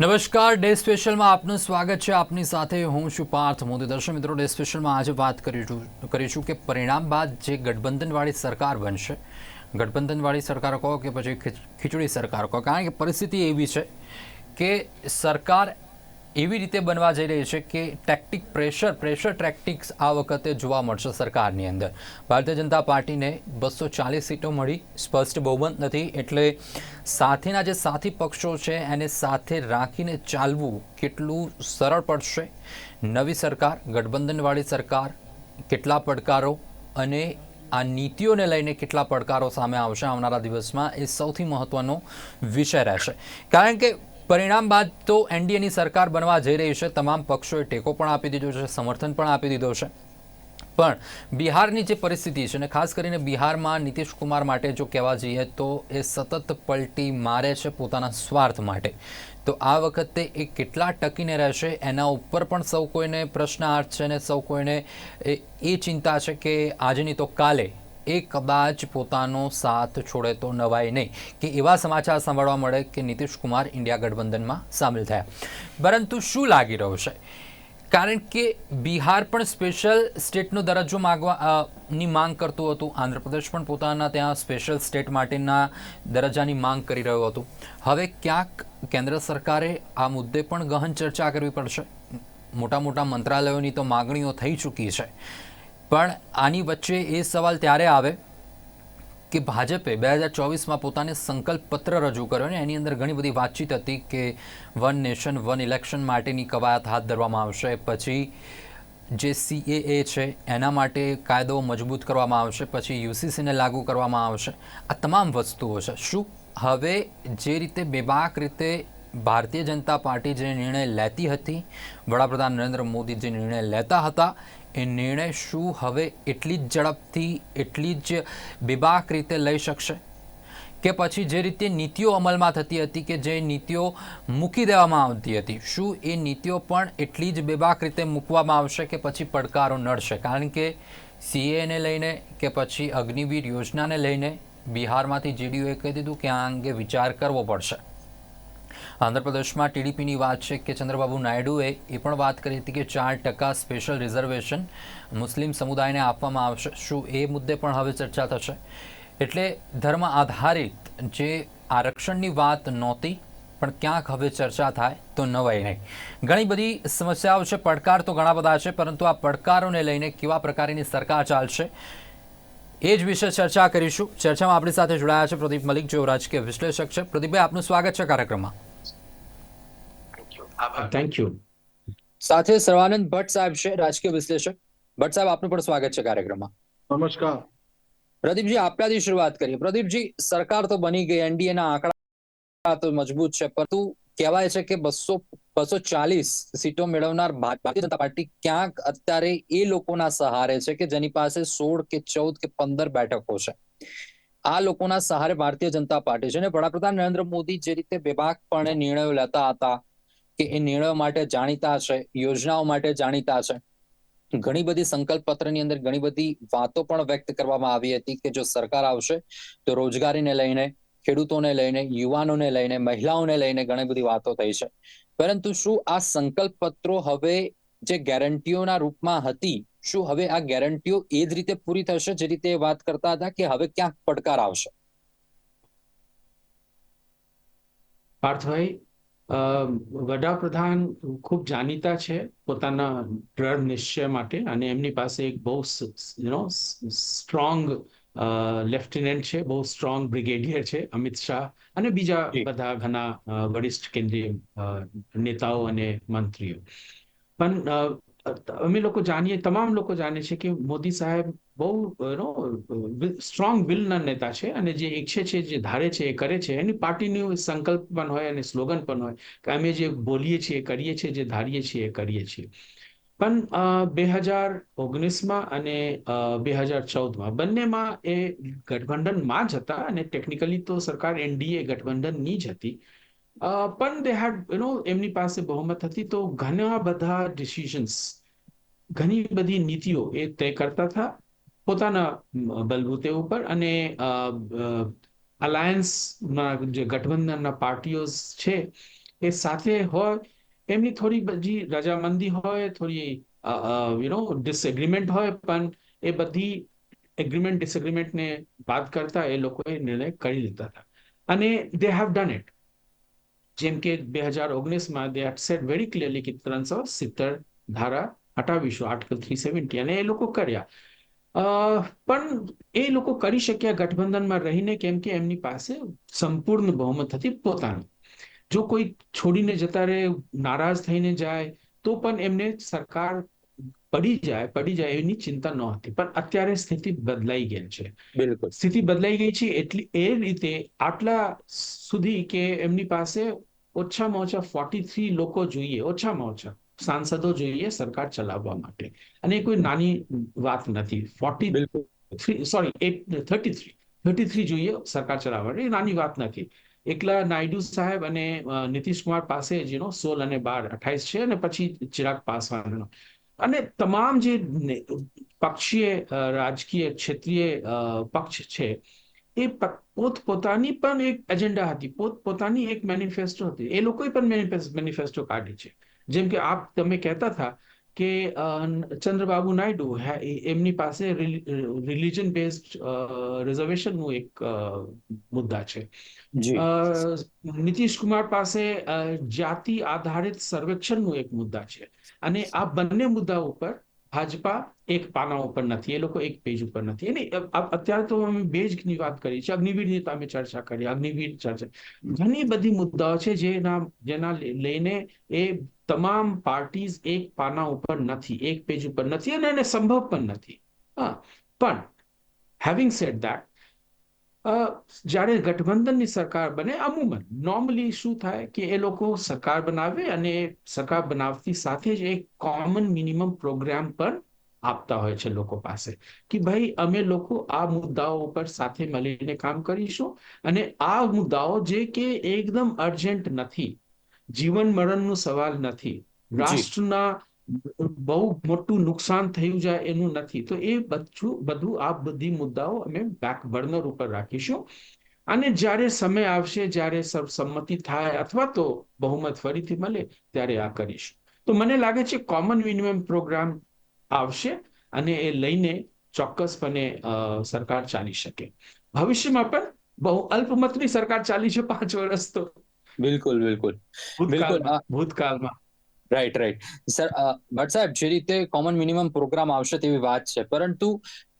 નમસ્કાર, ડે સ્પેશિયલમાં આપનું સ્વાગત છે. આપની સાથે હું છું પાર્થ મોદી દર્શક મિત્રો, ડે સ્પેશિયલમાં આજે વાત કરીશું કરીશું કે પરિણામ બાદ જે ગઠબંધનવાળી સરકાર બનશે, ગઠબંધનવાળી સરકાર કહો કે પછી ખીચડી સરકાર કહો. કારણ કે પરિસ્થિતિ એવી છે કે સરકાર એવી રીતે બનવા જઈ રહી છે કે ટેક્ટિક પ્રેશર પ્રેશર ટેક્ટિક્સ આ વખતે જોવા મળશે સરકારની અંદર. ભારતીય જનતા પાર્ટીને બસો ચાલીસ સીટો મળી, સ્પષ્ટ બહુમત નથી, એટલે સાથેના જે સાથી પક્ષો છે એને સાથે રાખીને ચાલવું કેટલું સરળ પડશે? નવી સરકાર, ગઠબંધનવાળી સરકાર, કેટલા પડકારો અને આ નીતિઓને લઈને કેટલા પડકારો સામે આવશે આવનારા દિવસમાં એ સૌથી મહત્વનો વિષય રહેશે. કારણ કે પરિણામ બાદ તો એનડીએની સરકાર બનવા જઈ રહી છે. તમામ પક્ષોએ ટેકો પણ આપી દીધો છે, સમર્થન પણ આપી દીધો છે. પણ બિહારની જે પરિસ્થિતિ છે અને ખાસ કરીને બિહારમાં નીતિશ કુમાર માટે જો કહેવા જઈએ તો એ સતત પલટી મારે છે પોતાના સ્વાર્થ માટે. તો આ વખતે એ કેટલા ટકીને રહેશે એના ઉપર પણ સૌ કોઈને પ્રશ્નાર્થ છે અને સૌ કોઈને એ એ ચિંતા છે કે આજની તો કાલે એ કદાચ પોતાનો સાથ છોડે તો નવાય નહીં. કે એવા સમાચાર સાંભળવા મળે કે નીતિશ કુમાર ઇન્ડિયા ગઠબંધનમાં સામેલ થયા. પરંતુ શું લાગી રહ્યું છે? કારણ કે બિહાર પણ સ્પેશિયલ સ્ટેટનો દરજ્જો માગવા ની માંગ કરતું હતું. આંધ્રપ્રદેશ પણ પોતાના ત્યાં સ્પેશિયલ સ્ટેટ માટેના દરજ્જાની માંગ કરી રહ્યું હતું. હવે ક્યાંક કેન્દ્ર સરકારે આ મુદ્દે પણ ગહન ચર્ચા કરવી પડશે. મોટા મોટા મંત્રાલયોની તો માગણીઓ થઈ ચૂકી છે. પણ આની વચ્ચે એ સવાલ ત્યારે આવે કે ભાજપે બે હજાર ચોવીસમાં પોતાને સંકલ્પ પત્ર રજૂ કર્યો ને એની અંદર ઘણી બધી વાતચીત હતી કે વન નેશન, વન ઇલેક્શન માટેની કવાયત હાથ ધરવામાં આવશે. પછી જે સીએએ છે, એના માટે કાયદો મજબૂત કરવામાં આવશે. પછી યુસીસીને લાગુ કરવામાં આવશે. આ તમામ વસ્તુઓ છે. શું હવે જે રીતે બેબાક રીતે ભારતીય જનતા પાર્ટી જે નિર્ણય લેતી હતી, વડાપ્રધાન નરેન્દ્ર મોદી જે નિર્ણય લેતા હતા એ નિર્ણય શું હવે એટલી જ ઝડપથી, એટલી જ બેબાક રીતે લઈ શકશે? કે પછી જે રીતે નીતિઓ અમલમાં થતી હતી કે જે નીતિઓ મૂકી દેવામાં આવતી હતી, શું એ નીતિઓ પણ એટલી જ બેબાક રીતે મૂકવામાં આવશે કે પછી પડકારો નડશે? કારણ કે સીએને લઈને કે પછી અગ્નિવીર યોજનાને લઈને બિહારમાંથી જેડીયુએ કહી દીધું કે આ અંગે વિચાર કરવો પડશે. આંધ્રપ્રદેશમાં ટીડીપીની વાત છે કે ચંદ્રબાબુ નાયડુએ એ પણ વાત કરી હતી કે ચાર ટકા સ્પેશિયલ રિઝર્વેશન મુસ્લિમ સમુદાયને આપવામાં આવશે. શું એ મુદ્દે પણ હવે ચર્ચા થશે? એટલે ધર્મ આધારિત જે આરક્ષણની વાત નહોતી, પણ ક્યાંક હવે ચર્ચા થાય તો નવાય નહીં. ઘણી બધી સમસ્યાઓ છે, પડકાર તો ઘણા બધા છે, પરંતુ આ પડકારોને લઈને કેવા પ્રકારની સરકાર ચાલશે? એ જ વિશે ચર્ચા કરીશું. ચર્ચામાં આપણી સાથે જોડાયા છે પ્રદીપ મલિક જેઓ રાજકીય વિશ્લેષક છે. પ્રદીપભાઈ આપનું સ્વાગત છે કાર્યક્રમમાં. થેન્ક યુ સાથે સર્વાનંદ ભટ્ટ સાહેબ છે રાજકીય વિશ્લેષક. ભટ્ટ સાહેબ આપનું પણ સ્વાગત છે કાર્યક્રમમાં. નમસ્કાર. પ્રદીપજી આપણાથી શરૂઆત કરીએ. પ્રદીપજી સરકાર તો બની ગઈ એનડીએ ના આંકડા તો મજબૂત છે પરંતુ કહેવાય છે કે બસો બસો ચાલીસ સીટો મેળવનાર ભારતીય જનતા પાર્ટી ક્યાંક અત્યારે એ લોકોના સહારે છે કે જેની પાસે સોળ કે ચૌદ કે પંદર બેઠકો છે. આ લોકોના સહારે ભારતીય જનતા પાર્ટી છે અને વડાપ્રધાન નરેન્દ્ર મોદી જે રીતે બેબાકપણે નિર્ણયો લેતા હતા કે એ નિર્ણયો માટે જાણીતા છે, યોજનાઓ માટે જાણીતા છે, ઘણી બધી સંકલ્પ પત્રની અંદર ઘણી બધી વાતો પણ વ્યક્ત કરવામાં આવી હતી કે જો સરકાર આવશે તો રોજગારીને લઈને, ખેડૂતોને લઈને, યુવાનોને લઈને, મહિલાઓને લઈને ઘણી બધી વાતો થઈ છે. પરંતુ શું આ સંકલ્પ પત્રો હવે જે ગેરંટીઓના રૂપમાં હતી, શું હવે આ ગેરંટીઓ એ જ રીતે પૂરી થશે જે રીતે વાત કરતા હતા કે હવે ક્યાંક પડકાર આવશે? પાર્થભાઈ વડાપ્રધાન ખૂબ જાણીતા છે પોતાના દ્રઢ નિશ્ચય માટે અને એમની પાસે એક બહુ યુ નો સ્ટ્રોંગ લેફ્ટિનન્ટ છે બહુ સ્ટ્રોંગ બ્રિગેડિયર છે અમિત શાહ અને બીજા બધા ઘણા વરિષ્ઠ કેન્દ્રીય નેતાઓ અને મંત્રીઓ. પણ અમે લોકો જાણીએ તમામ લોકો જાણે છે કે મોદી સાહેબ બહુ નો સ્ટ્રોંગ વિલના નેતા છે અને જે ઈચ્છે છે જે ધારે છે એ કરે છે. એની પાર્ટીનું સંકલ્પ પણ હોય અને સ્લોગન પણ હોય કે અમે જે બોલીએ છીએ કરીએ છીએ જે ધારીએ છીએ એ કરીએ છીએ. પણ બે હજાર ઓગણીસમાં અને બે હજાર ચૌદમાં બંનેમાં એ ગઠબંધનમાં જ હતા અને ટેકનિકલી તો સરકાર એનડીએ ગઠબંધનની જ હતી. પણ દે હેડ યુ નો એમની પાસે બહુમત હતી તો ઘણા બધા ડિસિઝન્સ ઘણી બધી નીતિઓ એ તય કરતા હતા પોતાના બલબૂતે ઉપર અને અલાયન્સના જે ગઠબંધનના પાર્ટીઓ છે એ સાથે હોય એમની થોડી બધી રજામંદી હોય, થોડી યુ નો ડિસએગ્રીમેન્ટ હોય, પણ એ બધી એગ્રીમેન્ટ ડિસએગ્રીમેન્ટને બાદ કરતા એ લોકોએ નિર્ણય કરી લીધા હતા. અને દે હેવ ડન ઇટ જેમ કે બે હજાર ઓગણીસમાં they had said very clearly કે ત્રણસો સિત્તેર ધારા હટાવીશું આર્ટિકલ થ્રી સેવન્ટી અને એ લોકો કર્યા. પણ એ લોકો કરી શક્યા ગઠબંધનમાં રહીને, કેમ કે એમની પાસે સંપૂર્ણ બહુમત હતી પોતાની. જો કોઈ છોડીને જતા રહે નારાજ થઈને જાય તો પણ એમને સરકાર પડી જાય પડી જાય એની ચિંતા ન હતી. પણ અત્યારે સ્થિતિ બદલાઈ ગઈ છે. બિલકુલ. સ્થિતિ બદલાઈ ગઈ છે એટલી એ રીતે આટલા સુધી કે એમની પાસે ઓછામાં ઓછા ફોર્ટી થ્રી લોકો જોઈએ ઓછામાં ઓછા સાંસદો જોઈએ સરકાર ચલાવવા માટે. અને એ કોઈ નાની વાત નથી. ફોર્ટી બિલકુલ. Three sorry eight thirty three thirty three જોઈએ સરકાર ચલાવવા માટે. એ નાની વાત નથી. એકલા નાયડુ સાહેબ અને નીતિશ કુમાર પાસે જ નો સોળ અને બાર અઠાઈસ છે અને પછી ચિરાગ પાસવાનનો. અને તમામ જે પક્ષીય રાજકીય ક્ષેત્રીય પક્ષ છે, એ પોતપોતાની પણ એક એજન્ડા હતી, પોતપોતાની એક મેનિફેસ્ટો હતી. એ લોકોએ પણ મેનિફેસ્ટો કાઢી છે. જેમ કે આપ તમે કહેતા હતા કે ચંદ્રબાબુ નાયડુ એમની પાસે રિલિજન બેઝડ રિઝર્વેશનનું એક મુદ્દા છે. નીતિશ કુમાર પાસે જાતિ આધારિત સર્વેક્ષણનું એક મુદ્દા છે. અને આ બંને મુદ્દા ઉપર ભાજપા એક પાના ઉપર નથી, એ લોકો એક પેજ ઉપર નથી. અ- અત્યારે તો અમે બેજની વાત કરી છે, અગ્નિવીરની તો અમે ચર્ચા કરી, અગ્નિવીર ચર્ચા. ઘણી બધી મુદ્દાઓ છે જેના જેના લઈને એ તમામ પાર્ટીઝ એક પાના ઉપર નથી, એક પેજ ઉપર નથી અને એને સંભવ પણ નથી. હા, પણ હેવિંગ સેડ ધેટ જ્યારે ગઠબંધનની સરકાર બને અમુમન નોર્મલી શું થાય કે એ લોકો સરકાર બનાવે અને સરકાર બનાવતી સાથે જ એક કોમન મિનિમમ પ્રોગ્રામ પણ આપતા હોય છે લોકો પાસે કે ભાઈ અમે લોકો આ મુદ્દાઓ ઉપર સાથે મળીને કામ કરીશું અને આ મુદ્દાઓ જે કે એકદમ અર્જન્ટ નથી જીવન મરણનો સવાલ નથી રાષ્ટ્રના બહુ મોટું નુકસાન થયું જાય એનું નથી. તો એ બધું બધું આ બધી મુદ્દાઓ અમે બેક બર્નર ઉપર રાખીશું. અને જ્યારે સમય આવશે જ્યારે સર્વસંમતિ થાય અથવા તો બહુમત ફરીથી મળે ત્યારે આ કરીશું. તો મને લાગે છે કોમન મિનિમમ પ્રોગ્રામ આવશે અને એ લઈને ચોક્કસપણે સરકાર ચાલી શકે. ભવિષ્યમાં પણ બહુ અલ્પમતની સરકાર ચાલી છે પાંચ વર્ષ તો. બિલકુલ બિલકુલ. બિલકુલ ભૂતકાળમાં. રાઈટ રાઈટ સર ભટ્ટ સાહેબ જે રીતે કોમન મિનિમમ પ્રોગ્રામ આવશે તેવી વાત છે. પરંતુ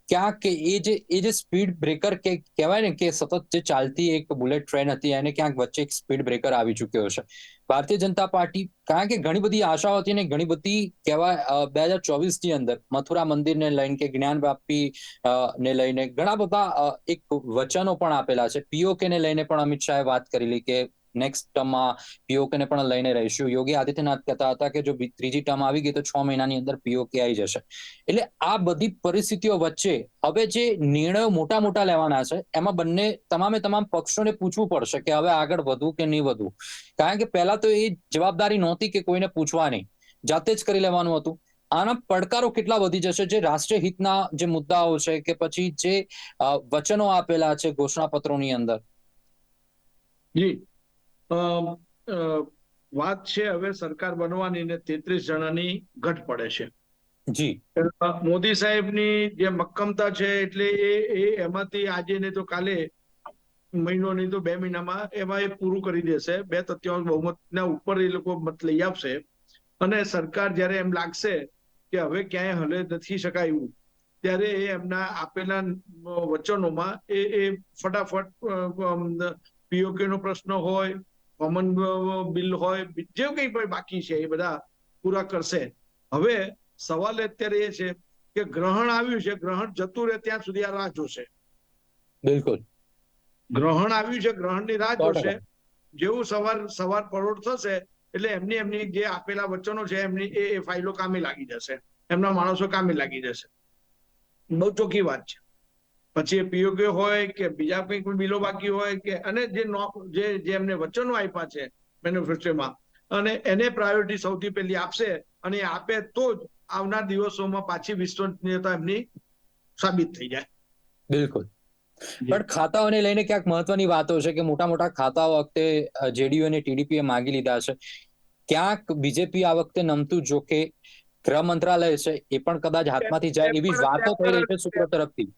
ક્યાંક એ જે એ જે સ્પીડ બ્રેકર કે કહેવાય ને કે સતત જે ચાલતી એક બુલેટ ટ્રેન હતી એને ક્યાંક વચ્ચે એક સ્પીડ બ્રેકર આવી ચૂક્યો છે. ભારતીય જનતા પાર્ટી કારણ કે ઘણી બધી આશાઓ હતી ને ઘણી બધી કહેવાય બે હજાર ચોવીસની અંદર મથુરા મંદિરને લઈને કે જ્ઞાન અ, ને લઈને ઘણા બધા એક વચનો પણ આપેલા છે. પીઓકે ને લઈને પણ અમિત શાહે વાત કરેલી કે નેક્સ્ટ ટર્મમાં પીઓકે ને પણ લઈને રહીશું. યોગી આદિત્યનાથ કહેતા હતા કે જો ત્રીજી ટર્મ આવી ગઈ તો છ મહિનાની અંદર પીઓકે આવી જશે. એટલે આ બધી પરિસ્થિતિઓ વચ્ચે હવે જે નિર્ણયો મોટા મોટા લેવાના છે, એમાં બંને તમામે તમામ પક્ષોને પૂછવું પડશે કે હવે આગળ વધવું કે નહીં વધવું. કારણ કે પહેલા તો એ જવાબદારી નહોતી કે કોઈને પૂછવાની. જાતે જ કરી લેવાનું હતું. આના પડકારો કેટલા વધી જશે? જે રાષ્ટ્રીય હિતના જે મુદ્દાઓ છે કે પછી જે વચનો આપેલા છે ઘોષણાપત્રોની અંદર. વાત છે હવે સરકાર બનવાની ને તેત્રીસ જણાની ઘટ પડે છે. જી. મોદી સાહેબની જે મક્કમતા છે એટલે એ એ એમાંથી આજે ને તો કાલે મહિનો નહીં તો બે મહિનામાં એમાં એ પૂરું કરી દેશે. બે તત્યાંશ બહુમતના ઉપર એ લોકો મત લઈ આવશે અને સરકાર જ્યારે એમ લાગશે કે હવે ક્યાંય હલે નથી શકાયું ત્યારે એ એમના આપેલા વચનોમાં એ એ ફટાફટ પીઓકે નો પ્રશ્ન હોય કોમન બિલ હોય જે કંઈ પણ બાકી છે એ બધા પૂરા કરશે. હવે સવાલ અત્યારે એ છે કે ગ્રહણ આવ્યું છે ગ્રહણ જતું રહે ત્યાં સુધી આ રાહ જોશે. બિલકુલ. ગ્રહણ આવ્યું છે ગ્રહણની રાહ જોશે. જેવું સવાર સવાર પરોઢ થશે એટલે એમની એમની જે આપેલા વચનો છે એમની એ એ ફાઇલો કામે લાગી જશે. એમના માણસો કામે લાગી જશે. બહુ ચોખ્ખી વાત છે. પછી એ પીઓકે હોય કે બીજા કંઈ કોઈ બિલો બાકી હોય કે અને જે જે જે એમને વચનો આપ્યા છે મેન્યુફેક્ચરમાં અને એને પ્રાયોરિટી સૌથી પહેલી આપશે અને આપે તો જ આવનાર દિવસોમાં પાછી વિશ્વસનીયતા એમની સાબિત થઈ જાય. બિલકુલ. પણ ખાતાઓને લઈને ક્યાંક મહત્વની વાતો છે કે મોટા મોટા ખાતાઓ વખતે જેડીયુ અને ટીડીપી એ માંગી લીધા છે. ક્યાંક બીજેપી આ વખતે નમતું જોકે ગૃહ મંત્રાલય છે એ પણ કદાચ હાથમાંથી જાય એવી વાતો થઈ રહી છે સૂત્રો તરફથી.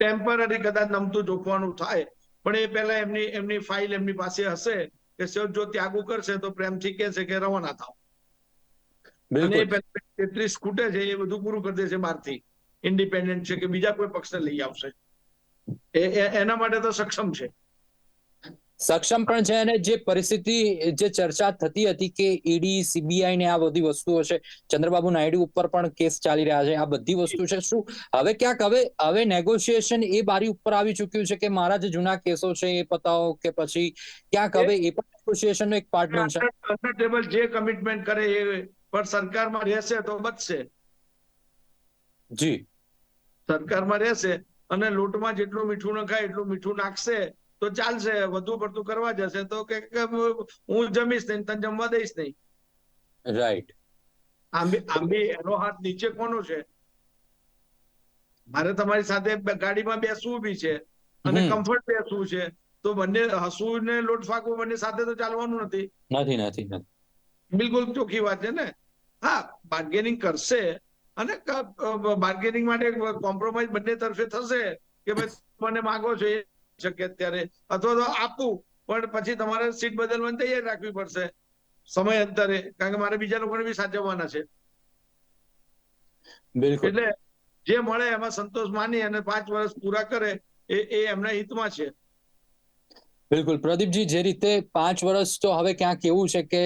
ટેમ્પરરી કદાચ નમતું જોખવાનું થાય પણ એ પહેલા એમની એમની ફાઇલ એમની પાસે હશે કે સર જો ત્યાગુ કરશે તો પ્રેમથી કહે છે કે રવાના થાવ અને તેત્રીસ ખૂટે છે એ બધું પૂરું કરી દેશે બહારથી. ઇન્ડિપેન્ડન્ટ છે કે બીજા કોઈ પક્ષને લઈ આવશે. એ- એના માટે તો સક્ષમ છે. સક્ષમ પણ છે અને જે પરિસ્થિતિ જે ચર્ચા થતી હતી કે ઈડી સીબીઆઈ ને આ બધી વસ્તુઓ છે ચંદ્રબાબુ નાયડુ ઉપર પણ કેસ ચાલી રહ્યા છે આ બધી વસ્તુ છે. શું હવે ક્યાંક હવે હવે નેગોશિએશન એ બારી ઉપર આવી ચુક્યું છે કે મારા જે જૂના કેસો છે એ પતાવો કે પછી ક્યાંક હવે એ પણ નેગોશિએશન નો એક પાર્ટ બનશે? જે કમિટમેન્ટ કરે એ પણ સરકારમાં રહેશે તો બચશે. જી. સરકારમાં રહેશે અને લોટમાં જેટલું મીઠું નખાય એટલું મીઠું નાખશે. તો ચાલશે વધુ પડતું કરવા જશે તો કે હું જમીશ નહીં તને જમવા દઈશ નહીં. રાઈટ આંબી આંબી એનો હાથ નીચે કોનો છે? મારે તમારી સાથે ગાડીમાં બેસવું બી છે અને કમ્ફર્ટ બેસવું છે તો બંને હસવું ને લોટ ફાકવું બંને સાથે તો ચાલવાનું નથી. નથી નથી નથી. બિલકુલ ચોખ્ખી વાત છે ને? હા બાર્ગેનિંગ કરશે અને બાર્ગેનિંગ માટે કોમ્પ્રોમાઇઝ બંને તરફે થશે કે ભાઈ મને માગો છો એ શકે અત્યારે અથવા તો આપું પણ પછી તમારે સીટ બદલવાની તૈયારી રાખવી પડશે સમય અંતરે કારણ કે મારે બીજા લોકોને બી સાચવવાના છે. બિલકુલ. એટલે જે મળે એમાં સંતોષ માની અને પાંચ વર્ષ પૂરા કરે એ એ એમના હિતમાં છે. બિલકુલ. પ્રદીપજી જે રીતે પાંચ વર્ષ તો હવે ક્યાંક એવું છે કે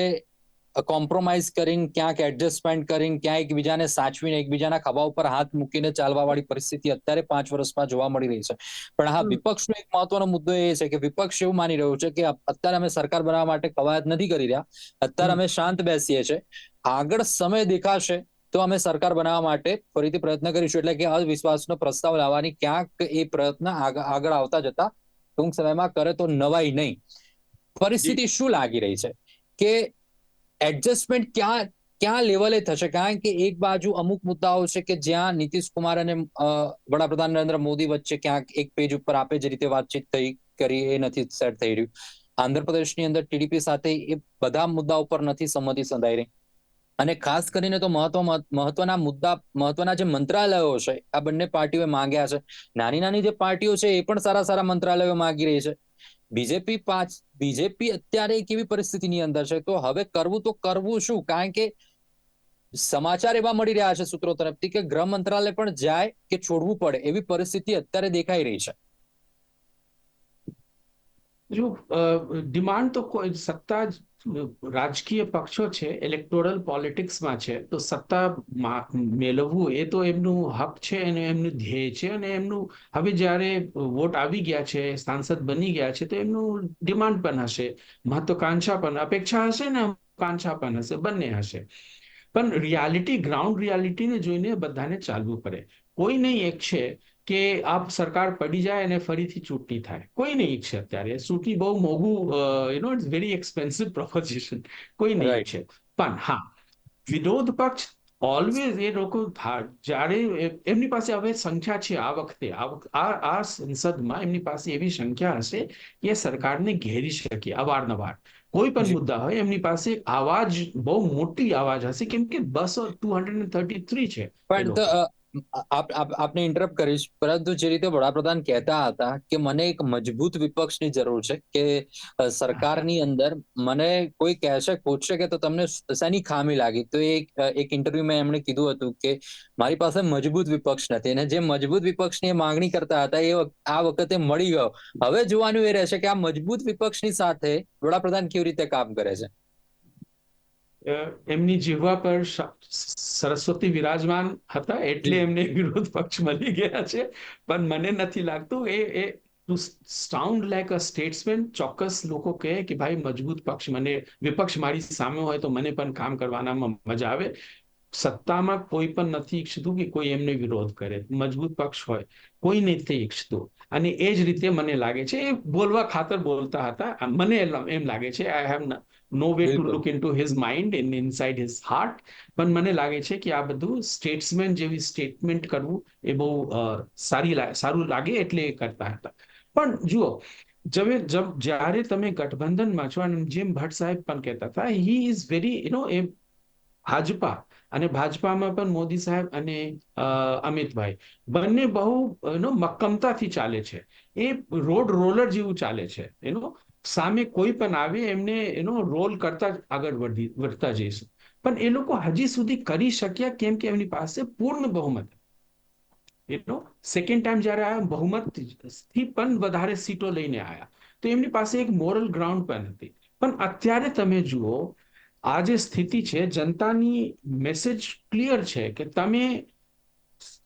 કોમ્પ્રોમાઇઝ કરીને ક્યાંક એડજસ્ટમેન્ટ કરીને ક્યાં એકબીજાને સાચવીને એકબીજાના ખભા ઉપર હાથ મૂકીને ચાલવા વાળી પરિસ્થિતિ અત્યારે પાંચ વર્ષમાં જોવા મળી રહી છે પણ હા વિપક્ષનો એક મહત્વનો મુદ્દો એ છે કે વિપક્ષ એવું માની રહ્યું છે કે અત્યારે અમે સરકાર બનાવવા માટે કવાયત નથી કરી રહ્યા. અત્યારે અમે શાંત બેસીએ છીએ. આગળ સમય દેખાશે તો અમે સરકાર બનાવવા માટે ફરીથી પ્રયત્ન કરીશું. એટલે કે અવિશ્વાસનો પ્રસ્તાવ લાવવાની ક્યાંક એ પ્રયત્ન આગ- આગળ આવતા જતા ટૂંક સમયમાં કરે તો નવાઈ નહીં. પરિસ્થિતિ શું લાગી રહી છે? કે એડજસ્ટમેન્ટ ક્યાં ક્યાં લેવલે થશે? કારણ કે એક બાજુ અમુક મુદ્દાઓ છે કે જ્યાં નીતિશ કુમાર અને વડાપ્રધાન નરેન્દ્ર મોદી વચ્ચે ક્યાંક એક પેજ ઉપર આપે જે રીતે વાતચીત થઈ કરી એ નથી સેટ થઈ રહ્યું. આંધ્રપ્રદેશની અંદર ટીડીપી સાથે એ બધા મુદ્દા ઉપર નથી સંમતિ સંધાઈ રહી. અને ખાસ કરીને તો મહત્વ, મહત્વના મુદ્દા, મહત્વના જે મંત્રાલયો છે, આ બંને પાર્ટીઓએ માંગ્યા છે. નાની નાની જે પાર્ટીઓ છે એ પણ સારા સારા મંત્રાલયો માંગી રહી છે. બીજેપી પાંચ, બીજેપી અત્યારે એક પરિસ્થિતિની અંદર છે? તો હવે કરવું તો કરવું શું? કારણ કે સમાચાર એવા મળી રહ્યા છે સૂત્રો તરફથી કે ગૃહ મંત્રાલય પણ જાય કે છોડવું પડે એવી પરિસ્થિતિ અત્યારે દેખાઈ રહી છે. જો ડિમાન્ડ તો સત્તા રાજકીય પક્ષો છે ઇલેક્ટોરલ પોલિટિક્સમાં છે, તો સત્તા મેળવવું એ તો એમનું હક છે અને એમનું ધ્યેય છે અને એમનું, હવે જ્યારે વોટ આવી ગયા છે, સાંસદ બની ગયા છે, તો એમનું ડિમાન્ડ પણ હશે, મહત્વાકાંક્ષા પણ, અપેક્ષા હશે ને કાંક્ષા પણ હશે, બંને હશે. પણ રિયાલિટી ગ્રાઉન્ડ રિયાલિટીને જોઈને બધાને ચાલવું પડે. કોઈ નહીં એક છે કે આપ સરકાર પડી જાય અને ફરીથી ચૂંટણી થાય. કોઈ નહીં ઈચ્છે અત્યારે. ચૂંટણી બહુ મોંઘું you know it's very expensive proposition કોઈ નહીં ઈચ્છે. પણ હા વિરોધ પક્ષ ઓલવેઝ એ લોકો જ્યારે એમની પાસે હવે સંખ્યા છે આ વખતે. આ આ સંસદમાં એમની પાસે એવી સંખ્યા હશે કે સરકારને ઘેરી શકે અવારનવાર. કોઈ પણ. મુદ્દા હોય એમની પાસે આવાજ બહુ મોટી આવાજ હશે. કેમ કે બસો ટુ હંડ્રેડ થર્ટી થ્રી છે પણ આપ, આપ- આપને ઇન્ટરપ્ટ કરીશ. પરંતુ જે રીતે વડાપ્રધાન કહેતા હતા કે મને એક મજબૂત વિપક્ષની જરૂર છે કે સરકારની અંદર મને કોઈ કહેશે, પૂછશે કે તો તમને શેની ખામી લાગી? તો એક એક ઇન્ટરવ્યુમાં એમણે કીધું હતું કે, મારી પાસે મજબૂત વિપક્ષ નથી. અને જે મજબૂત વિપક્ષની માંગણી કરતા હતા એ આ વખતે મળી ગયો. હવે જોવાનું એ રહેશે કે આ મજબૂત વિપક્ષની સાથે વડાપ્રધાન કેવી રીતે કામ કરે છે? એમની જીવવા પર સરસ્વતી વિરાજમાન હતા એટલે એમને વિરોધ પક્ષ મળી ગયા છે. પણ મને નથી લાગતું એ એ to sound like a statesman ચોક્કસ લોકો કહે કે ભાઈ મજબૂત પક્ષ મને વિપક્ષ મારી સામે હોય તો મને પણ કામ કરવાનામાં મજા આવે. સત્તામાં કોઈ પણ નથી ઈચ્છતું કે કોઈ એમને વિરોધ કરે. મજબૂત પક્ષ હોય. કોઈ નથી ઈચ્છતું. અને એ જ રીતે મને લાગે છે એ બોલવા ખાતર બોલતા હતા. મને એમ- લાગે છે I have no way to look into his mind in inside his heart પણ મને લાગે છે કે આ બધું સ્ટેટ્સમેન જેવી સ્ટેટમેન્ટ કરવું એ બહુ સારી સારું લાગે એટલે એ કરતા હતા. પણ જુઓ જવે જ્યારે તમે ગઠબંધનમાં છો અને જેમ ભટ્ટ સાહેબ પણ કહેતા હતા he is very you know એ ભાજપા અને ભાજપામાં પણ મોદી સાહેબ અને અમિતભાઈ બંને બહુ, એનો મક્કમતાથી ચાલે છે. એ રોડ રોલર જેવું ચાલે છે. એનો સામે કોઈ પણ આવે એમને એનો રોલ કરતા આગળ વધી, વધતા જઈશું. પણ એ લોકો હજી સુધી કરી શક્યા કેમ કે એમની પાસે પૂર્ણ બહુમત. એટલો સેકન્ડ ટાઈમ જ્યારે આવ્યા બહુમતથી પણ વધારે સીટો લઈને આવ્યા તો એમની પાસે એક મોરલ ગ્રાઉન્ડ પણ હતી. પણ અત્યારે તમે જુઓ આ જે સ્થિતિ છે જનતાની મેસેજ ક્લિયર છે કે તમે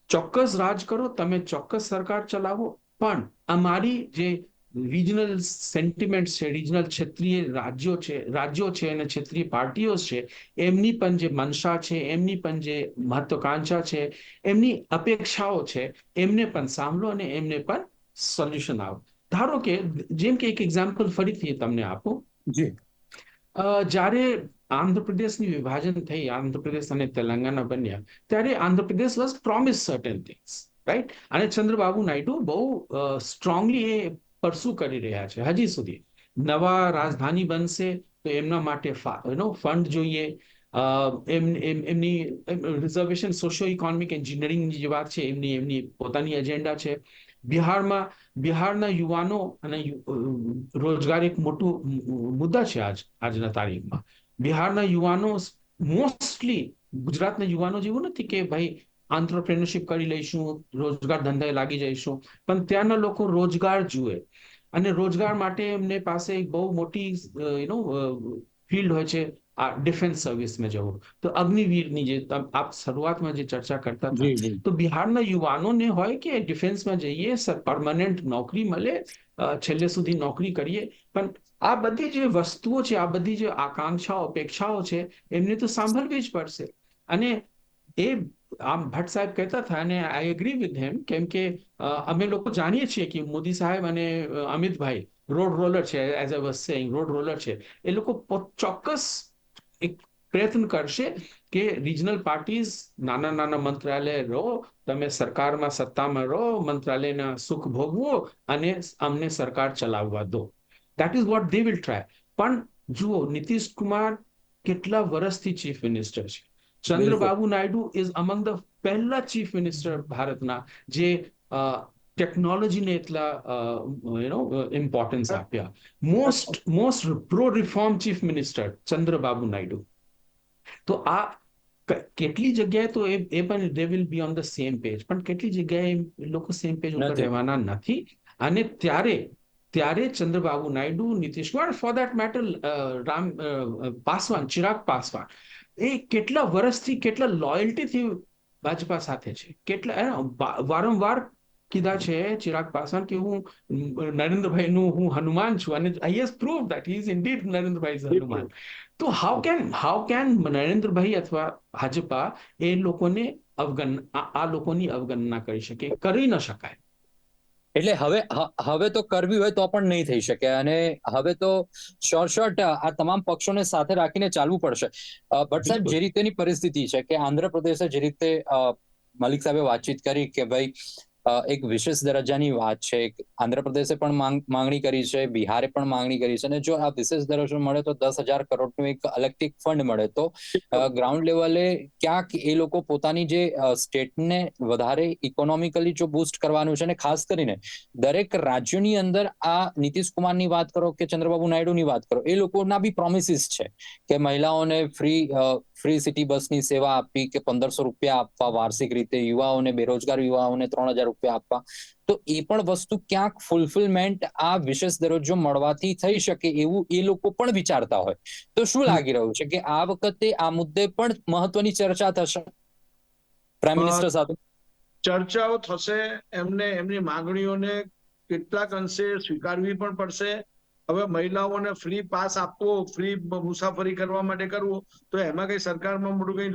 ચોક્કસ રાજ કરો તમે ચોક્કસ સરકાર ચલાવો. પણ અમારી જે રિજનલ સેન્ટિમેન્ટ છે રિજનલ ક્ષેત્રીય રાજ્યો છે રાજ્યો છે અને ક્ષેત્રીય પાર્ટીઓ છે એમની પણ જે મનસા છે એમની પણ જે મહત્વાકાંક્ષા છે એમની અપેક્ષાઓ છે એમને પણ સાંભળો અને એમને પણ સોલ્યુશન આવો. ધારો કે જેમ કે એક એક્ઝામ્પલ ફરીથી તમને આપું. જી. અ, જ્યારે આંધ્રપ્રદેશની વિભાજન થઈ આંધ્રપ્રદેશ અને તેલંગાના બન્યા. ત્યારે Andhra Pradesh was promise certain things right અને ચંદ્રબાબુ નાયડુ બહુ સ્ટ્રોંગલી એ પરસુ કરી રહ્યા છે. હજી સુધી નવા રાજધાની બનશે તો એમના માટે નો ફંડ જોઈએ. એમની રિઝર્વેશન સોશિયો ઇકોનોમિક એન્જિનિયરિંગની જે વાત છે, એમની એમની પોતાની એજન્ડા છે. બિહારમાં, બિહારના યુવાનો અને રોજગાર એક મોટું મુદ્દા છે આજ, આજના તારીખમાં. બિહારના યુવાનો મોસ્ટલી ગુજરાતના યુવાનો જેવું નથી કે ભાઈ આંતરપ્રેન્યોરશિપ કરી લઈશું રોજગાર ધંધાએ લાગી જઈશું. પણ ત્યાંના લોકો રોજગાર જુએ. અને રોજગાર માટે એમને પાસે એક બહુ મોટી યુ નો ફિલ્ડ હોય છે આ ડિફેન્સ સર્વિસમાં જવું. તો અગ્નિવીરની જે આપ શરૂઆતમાં જે ચર્ચા કરતા હતા તો બિહારના યુવાનોને હોય કે ડિફેન્સમાં જઈએ પરમાનન્ટ નોકરી મળે છેલ્લે સુધી નોકરી કરીએ પણ આ બધી જે વસ્તુઓ છે, આ બધી જે આકાંક્ષાઓ, અપેક્ષાઓ છે, એમને તો સાંભળવી જ પડશે. અને એ આમ ભટ્ટ સાહેબ કહેતા હતા અને આઈ એગ્રી વિથ હેમ કેમ કે અમે લોકો જાણીએ છીએ કે મોદી સાહેબ અને અમિતભાઈ રોડ રોલર છે as a was saying road roller છે. એ લોકો ચોક્કસ એક પ્રયત્ન કરશે કે રિજનલ પાર્ટીઝ નાના નાના મંત્રાલય રહો તમે સરકારમાં સત્તામાં રહો, મંત્રાલયના સુખ ભોગવો અને અમને સરકાર ચલાવવા દો. That is what they will try પણ જુઓ નીતિશ કુમાર કેટલા વર્ષથી ચીફ મિનિસ્ટર છે. Chandrababu Naidu is among the પહેલા ચીફ મિનિસ્ટર ભારતના જે ટેકનોલોજીને એટલા યુ નો ઇમ્પોર્ટન્સ આપ્યા. Most most pro reform chief minister Chandrababu Naidu. તો આ કેટલી જગ્યાએ તો એ એ પણ they will be on the same page પણ કેટલી જગ્યાએ લોકો સેમ પેજ ઉપર રહેવાના નથી. અને ત્યારે ત્યારે Chandrababu Naidu Nitish Kumar for that matter Ram Paswan Chirag Paswan. એ કેટલા વર્ષથી કેટલા લોયલ્ટીથી ભાજપા સાથે છે? કેટલા વારંવાર કીધા છે ચિરાગ પાસવાન કે હું નરેન્દ્રભાઈ નું હું હનુમાન છું અને I has prove that he is indeed Narendrabhai Hanuman. તો how can how can Narendrabhai અથવા ભાજપા એ લોકોને અવગણ આ લોકોની અવગણના કરી શકે? કરી ન શકાય. એટલે હવે હવે તો કરવી હોય તો પણ નહીં થઈ શકે અને હવે તો શોર્ટ શોર્ટ આ તમામ પક્ષોને સાથે રાખીને ચાલવું પડશે બટ સાહેબ. જે રીતેની પરિસ્થિતિ છે કે આંધ્રપ્રદેશે જે રીતે મલિક સાહેબે વાતચીત કરી કે ભાઈ એક વિશેષ દરજ્જાની વાત છે. આંધ્રપ્રદેશે પણ માંગ- માંગણી કરી છે. બિહારે પણ માંગણી કરી છે. અને જો આ વિશેષ દરજ્જો મળે તો દસ હજાર કરોડનું એક અલગથી ફંડ મળે તો ગ્રાઉન્ડ લેવલે ક્યાંક એ લોકો પોતાની જે સ્ટેટને વધારે ઇકોનોમિકલી જો બૂસ્ટ કરવાનું છે અને ખાસ કરીને દરેક રાજ્યોની અંદર આ નીતિશ કુમારની વાત કરો કે ચંદ્રબાબુ નાયડુની વાત કરો, એ લોકોના બી પ્રોમિસીસ છે કે મહિલાઓને ફ્રી ફ્રી સિટી બસની સેવા આપવી કે પંદરસો રૂપિયા આપવા વાર્ષિક રીતે યુવાઓને બેરોજગાર યુવાઓને ત્રણ હજાર રૂપિયા આપવા. તો એ પણ વસ્તુ ક્યાંક ફૂલફિલમેન્ટ આ વિશેષ દરજ્જો મળવાથી થઈ શકે એવું એ લોકો પણ વિચારતા હોય. તો શું લાગી રહ્યું છે કે આ વખતે આ મુદ્દે પણ મહત્વની ચર્ચા થશે? પ્રાઇમ મિનિસ્ટર સાથે. ચર્ચાઓ થશે એમને એમની માંગણીઓને કેટલાક અંશે સ્વીકારવી પણ પડશે. હવે મહિલાઓને ફ્રી પાસ આપવો ફ્રી મુસાફરી કરવા માટે કરવું તો એમાં કઈ સરકારમાં મોટું કઈ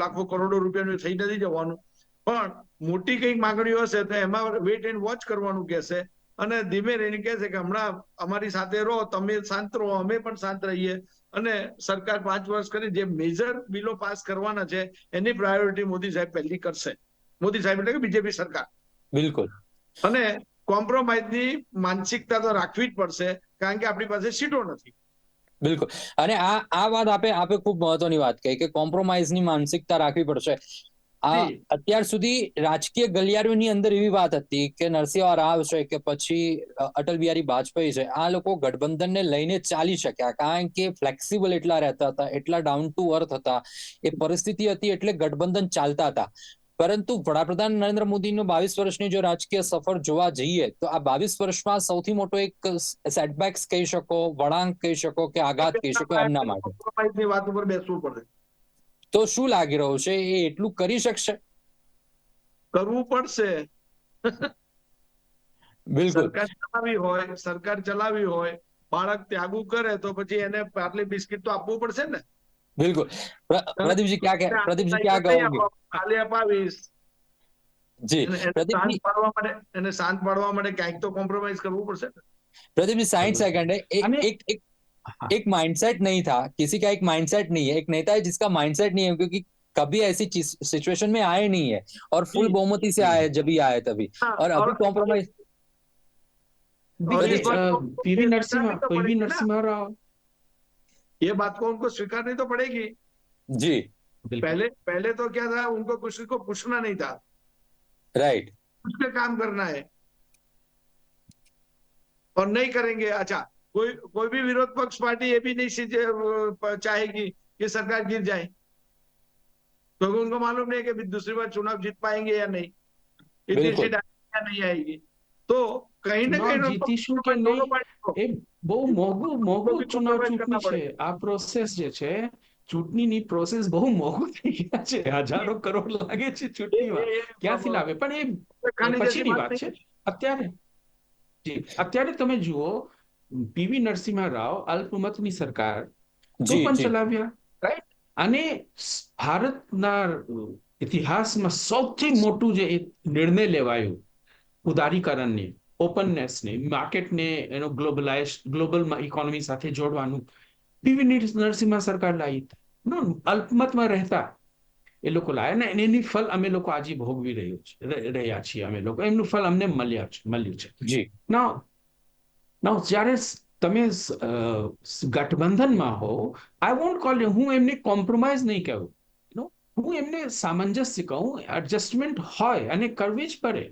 લાખો કરોડો રૂપિયાનું થઈ નથી જવાનું. પણ મોટી કંઈક માંગણીઓ હશે તો એમાં વેટ એન્ડ વોચ કરવાનું કહેશે અને ધીમે રહીને કહેશે કે હમણાં અમારી સાથે રહો તમે શાંત રહો અમે પણ શાંત રહીએ. અને સરકાર પાંચ વર્ષ કરી જે મેજર બિલો પાસ કરવાના છે એની પ્રાયોરિટી મોદી સાહેબ પહેલી કરશે. મોદી સાહેબ એટલે કે બીજેપી સરકાર. બિલકુલ. અને કોમ્પ્રોમાઇઝની માનસિકતા તો રાખવી જ પડશે કારણ કે આપણી પાસે સીટો નથી. બિલકુલ. અને આ આ વાત આપે આપે ખૂબ મહત્વની વાત કહી કે કોમ્પ્રોમાઇઝની માનસિકતા રાખવી પડશે. આ અત્યાર સુધી રાજકીય ગલિયારીઓની અંદર એવી વાત હતી કે નરસિંહ રાવ છે કે પછી અટલ બિહારી વાજપેયી છે. આ લોકો ગઠબંધનને લઈને ચાલી શક્યા કારણ કે ફ્લેક્સિબલ એટલા રહેતા હતા એટલા ડાઉન ટુ અર્થ હતા. એ પરિસ્થિતિ હતી એટલે ગઠબંધન ચાલતા હતા. પરંતુ વડાપ્રધાન નરેન્દ્ર મોદીનો બાવીસ વર્ષની જો રાજકીય સફર જોવા જઈએ તો આ બાવીસ વર્ષમાં સૌથી મોટો એક સેટબેક્સ કહી શકો વળાંક કહી શકો કે આઘાત કહી શકો એમના માટે. વાત ઉપર બેસવું પડે. તો શું લાગી રહ્યું છે? એ એટલું કરી શકશે? કરવું પડશે. બિલકુલ. સરકાર ચલાવી હોય સરકાર ચલાવી હોય બાળક ત્યાગુ કરે તો પછી એને આટલી બિસ્કિટ તો આપવું પડશે ને? बिल्कुल प्र- प्रदीप जी क्या कह प्रदीप जी क्या નહીં कहोगे આપવા- ખાલી અપાવીશ जी એને એને પ્રદીપ શાંત જી પાડવા માટે એને શાંત પાડવા માટે ક્યાંક તો કોમ્પ્રોમાઇઝ કરવું પડશે ને प्रदीप जी साइड सेकंड है एक हमें- एक एक एक माइंडसेट नहीं था किसी का एक माइंडसेट नहीं है एक नेता है जिसका माइंडसेट नहीं है क्योंकि कभी ऐसी सिचुएशन में आए नहीं है और फुल जी, बहुमति से जी। आए जब भी आए तभी हाँ, और अभी कॉम्प्रोमाइज और देखिए इस बात अ, को पीवी स्वीकार नरसिम्हा करनी तो पीवी पड़ेगी ना। नरसिम्हा राव ये बात को उनको स्वीकारनी तो पड़ेगी। जी। पहले पहले तो क्या था उनको कुछ को पूछना नहीं था। राइट कुछ उस काम करना है। और नहीं करेंगे अच्छा कोई कोई भी विरोध पक्ष पार्टी ये भी नहीं चाहेगी कि सरकार गिर जाए। क्योंकि तो उनको मालूम नहीं कि दूसरी बार चुनाव जीत पाएँगे या नहीं। इतनी आएगी या नहीं आएगी। तो कहीं ना कहीं दोनों पार्टी को બહુ મોંઘું મોંઘું ચુનાવ ચૂંટણી છે. આ પ્રોસેસ જે છે ચૂંટણીની પ્રોસેસ બહુ મોંઘું થઈ ગયા છે. હજારો કરોડ લાગે છે ચૂંટણીમાં. ક્યાંથી લાવે? પણ એ પછીની વાત છે. અત્યારે અત્યારે તમે જુઓ પીવી નરસિંહ રાવ અલ્પમતની સરકાર પણ ચલાવ્યા રાઈટ અને ભારતના ઇતિહાસમાં સૌથી મોટું જે નિર્ણય લેવાયું ઉદારીકરણની ઓપનનેસને માર્કેટને એનો ગ્લોબલાઇઝ ગ્લોબલ ઇકોનોમી સાથે જોડવાનું. પીવી નરસિંહમાં સરકાર લાવી નો અલ્પમતમાં રહેતા એ લોકો લાયા ને એની ફલ અમે લોકો આજે ભોગવી રહ્યું છે રહ્યા છીએ અમે લોકો. એમનું ફલ અમને મળ્યા છે મળ્યું છે. જી. નાઉ નાઉ જ્યારે તમે ગઠબંધનમાં હો આઈ વોન્ટ કોલ હું એમને કોમ્પ્રોમાઇઝ નહીં કહું હું એમને સામંજસ્ય કહું એડજસ્ટમેન્ટ હોય અને કરવી જ પડે.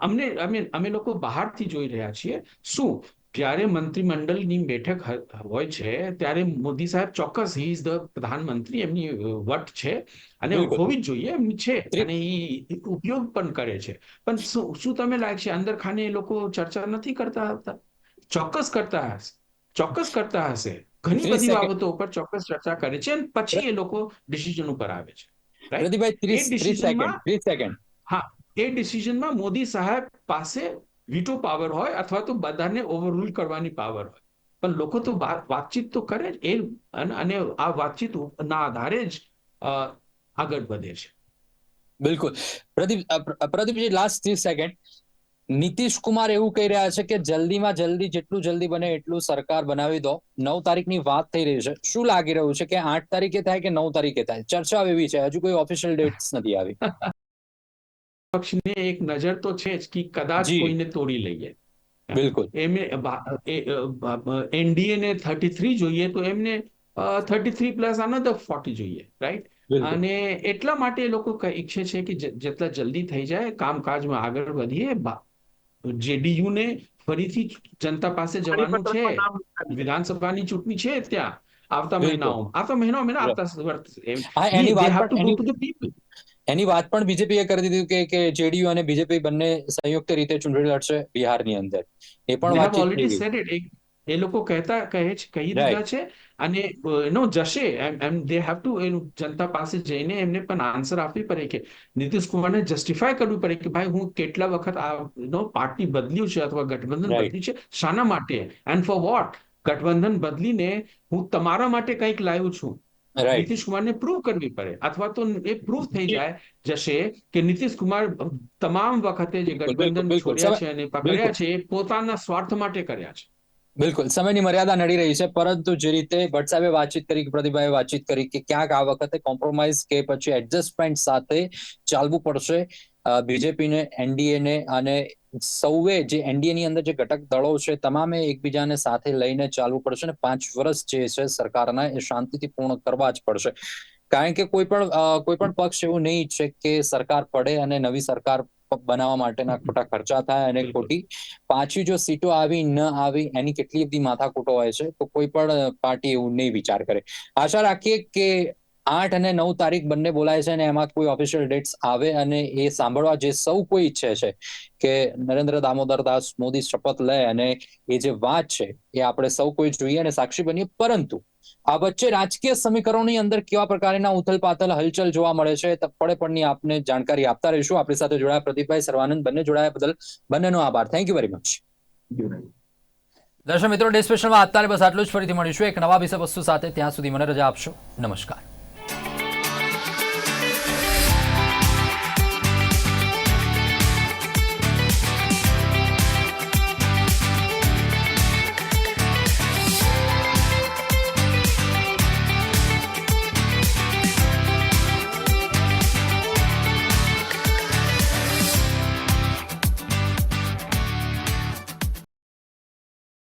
અમને અમે અમે લોકો બહારથી જોઈ રહ્યા છીએ. શું? જ્યારે મંત્રીમંડળની બેઠક હોય છે ત્યારે મોદી સાહેબ ચોક્કસ હી ઇઝ ધ પ્રધાનમંત્રી એમની વટ છે. અને હોવી જ જોઈએ એમની છે. અને એ ઉપયોગ પણ કરે છે. પણ શું તમે લાગે છે અંદર ખાને એ લોકો ચર્ચા નથી કરતા હતા? ચોક્કસ કરતા હશે. ચોક્કસ કરતા હશે. ઘણી બધી બાબતો ઉપર ચોક્કસ ચર્ચા કરે છે. અને પછી એ લોકો ડિસિઝન ઉપર આવે છે. પ્રદીપભાઈ ત્રીસ સેકન્ડ ત્રીસ સેકન્ડ. હા. એ ડિસિઝનમાં મોદી સાહેબ પાસે વીટો પાવર હોય અથવા તો બધાને ઓવરરૂલ કરવાની પાવર હોય. પણ લોકો તો વાતચીત તો કરે જ એ અને આ વાતચીત ના આધારે જ આગળ વધે છે. બિલકુલ. પ્રદીપ પ્રદીપજી લાસ્ટ ત્રીસ સેકન્ડ નીતિશ કુમાર એવું કહી રહ્યા છે કે જલ્દીમાં જલ્દી જેટલું જલ્દી બને એટલું સરકાર બનાવી દો. નવ તારીખની વાત થઈ રહી છે. શું લાગી રહ્યું છે કે આઠ તારીખે થાય કે નવ તારીખે થાય? ચર્ચા એવી છે. હજુ કોઈ ઓફિશિયલ ડેટ્સ નથી આવી. પક્ષને એક નજર તો છે જ કે કદાચ કોઈને તોડી લઈએ. બિલકુલ. એમને એનડીએ ને થર્ટી થ્રી જોઈએ તો એમને thirty three plus another forty જોઈએ રાઈટ અને એટલા માટે એ લોકો ઈચ્છે છે કે જેટલા જલ્દી થઈ જાય કામકાજમાં આગળ વધીએ જેડીયુ ને ફરીથી જનતા પાસે જવાનું છે. વિધાનસભાની ચૂંટણી છે ત્યાં. આવતા મહિનાઓ મહિનાઓમાં. આવતા મહિનાઓમાં આવતા વર્ષ. એમ. હા એની વાત એની વાત પણ બીજેપીએ કરી દીધી કે કે જેડીયુ અને બીજેપી બંને સંયુક્ત રીતે ચૂંટણી લડશે બિહારની અંદર. એ પણ વાતચીત. એ- લોકો કહેતા કહે છે કહી દીધા છે અને એનો જશે. એમ દે હેવ ટુ જનતા પાસે જઈને એમને પણ આન્સર આપવી પડે કે નીતિશ કુમારને જસ્ટિફાય કરવું પડે કે ભાઈ હું કેટલા વખત આ નો પાર્ટી બદલ્યું છે અથવા ગઠબંધન બદલ્યું છે? શાના માટે? એન્ડ ફોર વોટ ગઠબંધન બદલીને હું તમારા માટે કંઈક લાવ્યું છું. નીતિશ કુમારને પ્રૂવ કરવી પડે. અથવા તો એ પ્રૂવ થઈ જાય જશે કે નીતિશ કુમાર તમામ વખતે જે ગઠબંધન છોડ્યા છે અને પકડ્યા છે એ પોતાના સ્વાર્થ માટે કર્યા છે. બિલકુલ. સમયની મર્યાદા નડી રહી છે પરંતુ જે રીતે ભટ્ટ સાહેબે વાતચીત કરી કે પ્રદીપભાઈએ વાતચીત કરી કે ક્યાંક આ વખતે કોમ્પ્રોમાઇઝ કે પછી એડજસ્ટમેન્ટ સાથે ચાલવું પડશે બીજેપીને એનડીએને અને સૌએ જે એનડીએની અંદર જે ઘટક દળો છે તમામે એકબીજાને સાથે લઈને ચાલવું પડશે અને પાંચ વર્ષ જે છે સરકારના એ શાંતિથી પૂર્ણ કરવા જ પડશે. કારણ કે કોઈ પણ કોઈ પણ પક્ષ એવું નહીં ઈચ્છે કે સરકાર પડે અને નવી સરકાર બનાવવા માટેના ખોટા ખર્ચા થાય અને ખોટી પાછી જો સીટો આવી ન આવી એની કેટલી બધી માથાકૂટો હોય છે તો કોઈ પણ પાર્ટી એવું નહીં વિચાર કરે. આશા રાખીએ કે આઠ અને નવ તારીખ બંને બોલાય છે અને એમાં કોઈ ઓફિશિયલ ડેટ્સ આવે અને એ સાંભળવા જે સૌ કોઈ ઈચ્છે છે કે નરેન્દ્ર દામોદર દાસ, મોદી શપથ લે અને એ જે વાત છે એ આપણે સૌ કોઈ જોઈએ અને સાક્ષી બનીએ. પરંતુ આ વચ્ચે રાજકીય સમીકરણોની અંદર કેવા પ્રકારના ઉથલપાથલ હલચલ જોવા મળે છે પડે પડની આપને જાણકારી આપતા રહીશું. આપણી સાથે જોડાયા પ્રદીપભાઈ સર્વાનંદ. બંને જોડાયા બદલ બંનેનો આભાર. થેન્ક યુ વેરી મચ દર્શક મિત્રો, ડે સ્પેશલમાં અત્યારે બસ આટલું જ. ફરીથી મળીશું. એક નવા વિષય વસ્તુ સાથે ત્યાં સુધી મને રજા આપશો. નમસ્કાર.